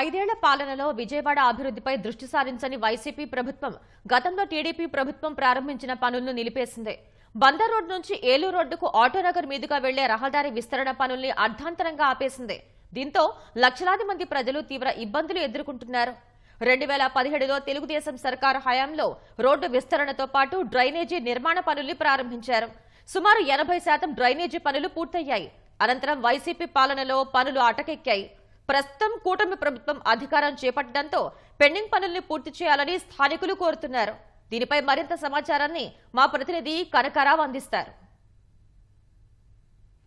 ఐదేళ్ళ పాలనలో విజయవాడ అభివృద్ధిపై దృష్టి సారించని వైసీపీ ప్రభుత్వం గతంలో టీడీపీ ప్రభుత్వం ప్రారంభించిన పనులను నిలిపేసింది. బందర్ రోడ్ నుంచి ఏలూరు రోడ్డుకు ఆటోనగర్ మీదుగా వెళ్ళే రహదారి విస్తరణ పనుల్ని అర్ధాంతరంగా ఆపేసింది. దీంతో లక్షలాది మంది ప్రజలు తీవ్ర ఇబ్బందులు ఎదుర్కొంటున్నారు. రెండు వేల పదిహేడులో తెలుగుదేశం సర్కారు హయాంలో రోడ్డు విస్తరణతో పాటు డ్రైనేజీ నిర్మాణ పనుల్ని ప్రారంభించారు. సుమారు ఎనభై శాతం డ్రైనేజీ పనులు పూర్తయ్యాయి. అనంతరం వైసీపీ పాలనలో పనులు అటకెక్కాయి. ప్రస్తుతం కూటమి ప్రభుత్వం అధికారం చేపట్టడంతో పెండింగ్ పనుల్ని పూర్తి చేయాలని స్థానికులు కోరుతున్నారు. దీనిపై మరింత సమాచారాన్ని మా ప్రతినిధి కనకరావు అందిస్తారు.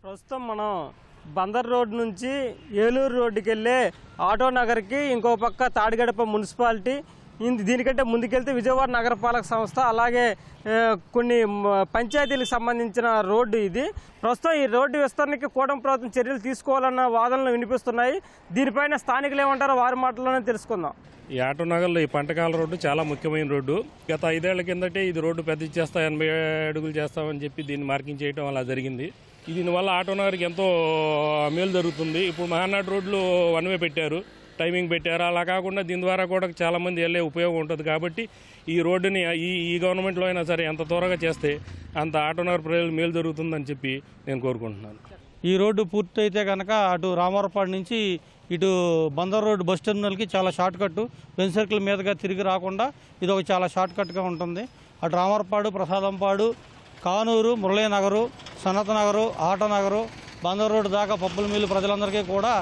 ప్రస్తుతం మనం బందర్ రోడ్ నుంచి ఏలూరు రోడ్డుకి వెళ్ళే ఆటో నగర్కి ఇంకో పక్క తాడిగడప మున్సిపాలిటీ దీనికంటే ముందుకెళ్తే విజయవాడ నగరపాలక సంస్థ అలాగే కొన్ని పంచాయతీలకు సంబంధించిన రోడ్డు ఇది. ప్రస్తుతం ఈ రోడ్డు విస్తరణకి కూటమి ప్రభుత్వం చర్యలు తీసుకోవాలన్న వాదనలు వినిపిస్తున్నాయి. దీనిపైన స్థానికులు ఏమంటారో వారి మాటల్లోనే తెలుసుకుందాం. ఈ ఆటో నగర్లో ఈ పంటకాల రోడ్డు చాలా ముఖ్యమైన రోడ్డు. గత ఐదేళ్ళ కిందటే ఇది రోడ్డు పెద్ద చేస్తా ఎనభై అడుగులు చేస్తామని చెప్పి దీన్ని మార్కింగ్ చేయడం అలా జరిగింది. దీనివల్ల ఆటో నగర్కి ఎంతో మేలు జరుగుతుంది. ఇప్పుడు మహానాడు రోడ్లు వన్ వే పెట్టారు. టైమింగ్ పెట్టారు. అలా కాకుండా దీని ద్వారా కూడా చాలామంది వెళ్ళే ఉపయోగం ఉంటుంది కాబట్టి ఈ రోడ్డుని ఈ ఈ గవర్నమెంట్లో అయినా సరే ఎంత త్వరగా చేస్తే అంత ఆటో నగర్ ప్రజలు మేలు జరుగుతుందని చెప్పి నేను కోరుకుంటున్నాను. ఈ రోడ్డు పూర్తయితే కనుక అటు రామారపాడు నుంచి ఇటు బందర్ రోడ్డు బస్ టెర్మినల్కి చాలా షార్ట్ కట్ పెన్ సర్కిల్ మీదుగా తిరిగి రాకుండా ఇది ఒక చాలా షార్ట్ కట్గా ఉంటుంది. అటు రామారపాడు ప్రసాదంపాడు కానూరు మురళీనగరు సనత్ నగరు ఆట నగరు బందర్ రోడ్డు దాకా పప్పుల మిల్లు ప్రజలందరికీ కూడా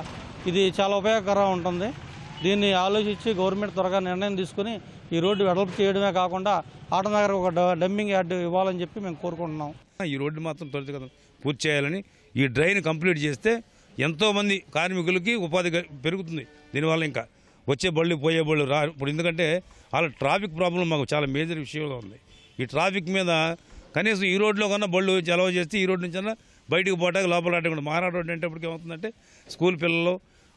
ఇది చాలా ఉపయోగకరంగా ఉంటుంది. దీన్ని ఆలోచించి గవర్నమెంట్ త్వరగా నిర్ణయం తీసుకుని ఈ రోడ్డు వెడల్పు చేయడమే కాకుండా ఆటనగర్ ఒక డంపింగ్ యార్డ్ ఇవ్వాలని చెప్పి మేము కోరుకుంటున్నాం. ఈ రోడ్డు మాత్రం త్వరితగతిన పూర్తి చేయాలని ఈ డ్రైన్ కంప్లీట్ చేస్తే ఎంతోమంది కార్మికులకి ఉపాధి పెరుగుతుంది. దీనివల్ల ఇంకా వచ్చే బళ్ళు పోయే బళ్ళు రా ఇప్పుడు ఎందుకంటే వాళ్ళ ట్రాఫిక్ ప్రాబ్లం మాకు చాలా మేజర్ విషయంగా ఉంది. ఈ ట్రాఫిక్ మీద కనీసం ఈ రోడ్లో కన్నా బళ్ళు చలవ చేస్తే ఈ రోడ్డు నుంచి బయటకు పోవడానికి లోపల రావడానికి కూడా రోడ్డు అంటే ఏమవుతుందంటే స్కూల్ పిల్లలు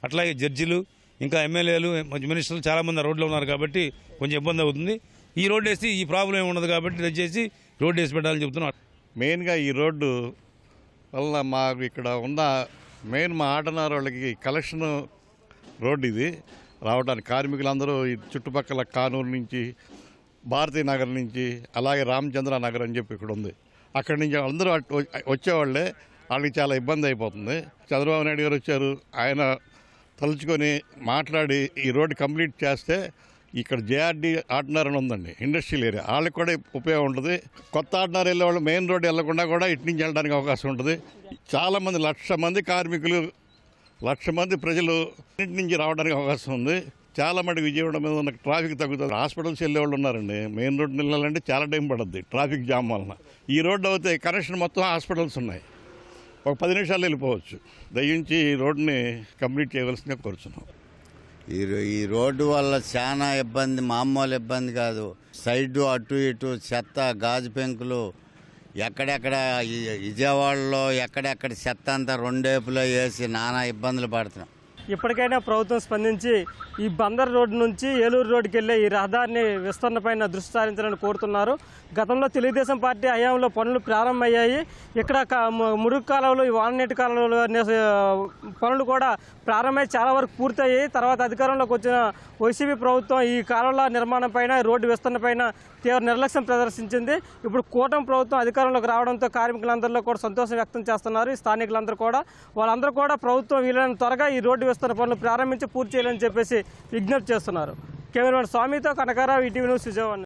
అట్లాగే జడ్జిలు ఇంకా ఎమ్మెల్యేలు మంచి మినిస్టర్లు చాలామంది రోడ్లో ఉన్నారు కాబట్టి కొంచెం ఇబ్బంది అవుతుంది. ఈ రోడ్డు వేసి ఈ ప్రాబ్లం ఏమి ఉండదు కాబట్టి దయచేసి రోడ్డు వేసి పెట్టాలని చెప్తున్నాను మెయిన్గా ఈ రోడ్డు వల్ల మాకు ఇక్కడ ఉన్న మెయిన్ మా ఆటనారు వాళ్ళకి కలెక్షన్ రోడ్డు ఇది. రావడానికి కార్మికులందరూ ఈ చుట్టుపక్కల కానూరు నుంచి భారతీయ నగర్ నుంచి అలాగే రామచంద్ర నగర్ అని చెప్పి ఇక్కడ ఉంది. అక్కడి నుంచి అందరూ వచ్చేవాళ్ళే వాళ్ళకి చాలా ఇబ్బంది అయిపోతుంది. చంద్రబాబు నాయుడు గారు వచ్చారు ఆయన తలుచుకొని మాట్లాడి ఈ రోడ్డు కంప్లీట్ చేస్తే ఇక్కడ జేఆర్డీ ఆర్డినర్ అని ఉందండి ఇండస్ట్రియల్ ఏరియా. వాళ్ళకి కూడా ఉపయోగం ఉంటుంది. కొత్త ఆర్డినర్ వెళ్ళే వాళ్ళు మెయిన్ రోడ్ వెళ్ళకుండా కూడా ఇటు నుంచి వెళ్ళడానికి అవకాశం ఉంటుంది. చాలామంది లక్ష మంది కార్మికులు లక్ష మంది ప్రజలు ఇంటి నుంచి రావడానికి అవకాశం ఉంది. చాలా మటుకు విజయవాడ మీద ఉన్న ట్రాఫిక్ తగ్గుతుంది. హాస్పిటల్స్ వెళ్ళే వాళ్ళు ఉన్నారండి. మెయిన్ రోడ్డు వెళ్ళాలంటే చాలా టైం పడుద్ది ట్రాఫిక్ జామ్ వలన. ఈ రోడ్డు అయితే కనెక్షన్ మొత్తం హాస్పిటల్స్ ఉన్నాయి. ఒక పది నిమిషాలు వెళ్ళిపోవచ్చు. దయించి ఈ రోడ్ని కంప్లీట్ చేయవలసిందిగా కోరుచున్నాం. ఈ రో- ఈ రోడ్డు వల్ల చాలా ఇబ్బంది మామూలు ఇబ్బంది కాదు. సైడ్ అటు ఇటు చెత్త గాజు పెంకులు ఎక్కడెక్కడ విజయవాడలో ఎక్కడెక్కడ చెత్త అంతా రెండేపులో వేసి నానా ఇబ్బందులు పడుతున్నాం. ఇప్పటికైనా ప్రభుత్వం స్పందించి ఈ బందర్ రోడ్డు నుంచి ఏలూరు రోడ్డుకి వెళ్ళే ఈ రహదారిని విస్తరణ పైన దృష్టి సారించాలని కోరుతున్నారు. గతంలో తెలుగుదేశం పార్టీ హయాంలో పనులు ప్రారంభమయ్యాయి. ఇక్కడ మురుగు కాలంలో ఈ వాననీటి కాలంలో అనే పనులు కూడా ప్రారంభమై చాలా వరకు పూర్తయ్యాయి. తర్వాత అధికారంలోకి వచ్చిన వైసీపీ ప్రభుత్వం ఈ కాలంలో నిర్మాణం పైన రోడ్డు విస్తరణ పైన తీవ్ర నిర్లక్ష్యం ప్రదర్శించింది. ఇప్పుడు కూటమి ప్రభుత్వం అధికారంలోకి రావడంతో కార్మికులందరిలో కూడా సంతోషం వ్యక్తం చేస్తున్నారు. స్థానికులందరూ కూడా వాళ్ళందరూ కూడా ప్రభుత్వం వీలైన త్వరగా ఈ రోడ్డు విస్తరణ పనులు ప్రారంభించి పూర్తి చేయాలని చెప్పేసి విజ్ఞప్తి చేస్తున్నారు. కెమెరామెన్ స్వామితో కనకారావు ఈటీవీ న్యూస్ విజయవాడ.